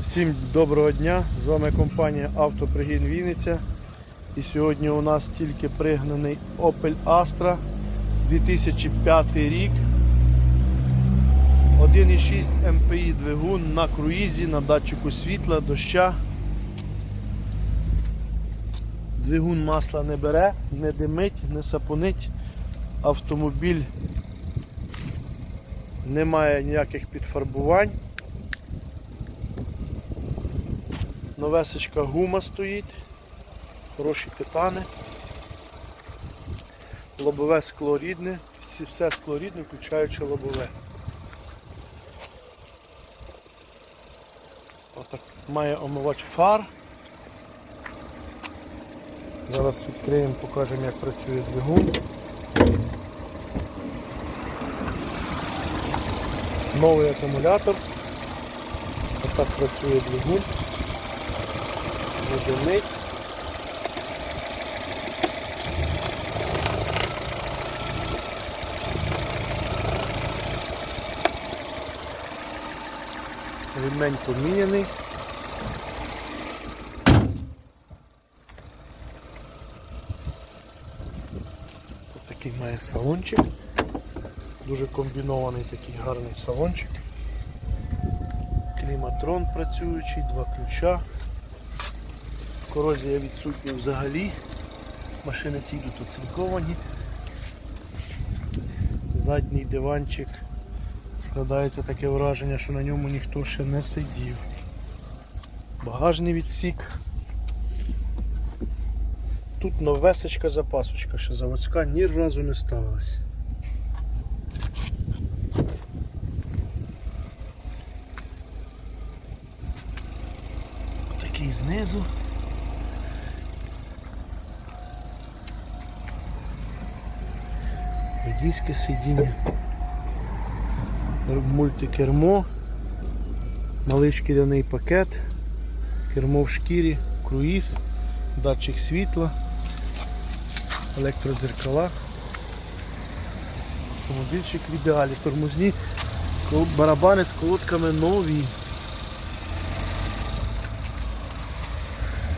Всім доброго дня! З вами компанія Автопригін Вінниця. І сьогодні у нас тільки пригнаний Opel Astra 2005 рік. 1,6 MPI двигун на круїзі, на датчику світла, доща. Двигун масла не бере, не димить, не сапонить. Автомобіль не має ніяких підфарбувань. Новесечка гума стоїть, хороші титани, лобове скло рідне, все скло рідне, включаючи лобове. Отак має омивач фар. Зараз відкриємо, покажемо як працює двигун. Новий акумулятор. Отак працює двигун не димить. Ремень поміняний. Ось такий має салончик. Дуже комбінований такий гарний салончик. Кліматрон працюючий, два ключа. Корозія відсутня взагалі. Машини ці йдуть оцинковані. Задній диванчик. Складається таке враження, що на ньому ніхто ще не сидів. Багажний відсік. Тут новесечка запасочка, ще заводська ні разу не ставилась. Такий знизу. Водійське сидіння. Мультикермо. Малий шкіряний пакет. Кермо в шкірі, круїз, датчик світла, електродзеркала. Автомобільчик в ідеалі. Тормозні барабани з колодками нові.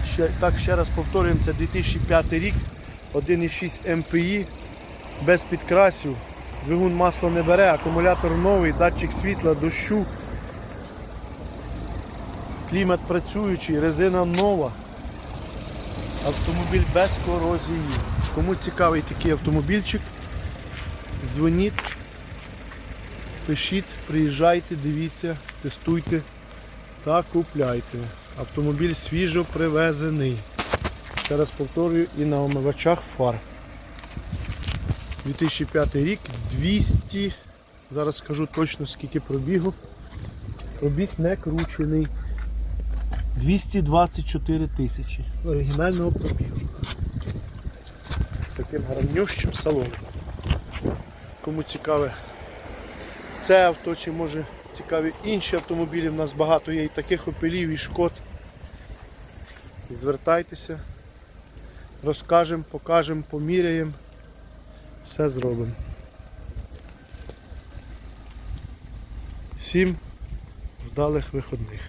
Ще, так, ще раз повторюємо, це 2005 рік, 1,6 MPI, без підкрасів, двигун масла не бере, акумулятор новий, датчик світла, дощу, клімат працюючий, резина нова, автомобіль без корозії. Кому цікавий такий автомобільчик, дзвоніть, пишіть, приїжджайте, дивіться, тестуйте та купляйте. Автомобіль свіжо привезений. Ще раз повторюю і на омивачах фар. 2005 рік 200. Зараз скажу точно скільки пробігу. Пробіг не кручений. 224 тисячі оригінального пробігу. З таким гарнющим салоном. Кому цікаве це авто, чи може цікаві інші автомобілі. У нас багато є і таких опелів, і шкод. Звертайтеся, розкажемо, покажемо, поміряємо, все зробимо. Всім вдалих виходних.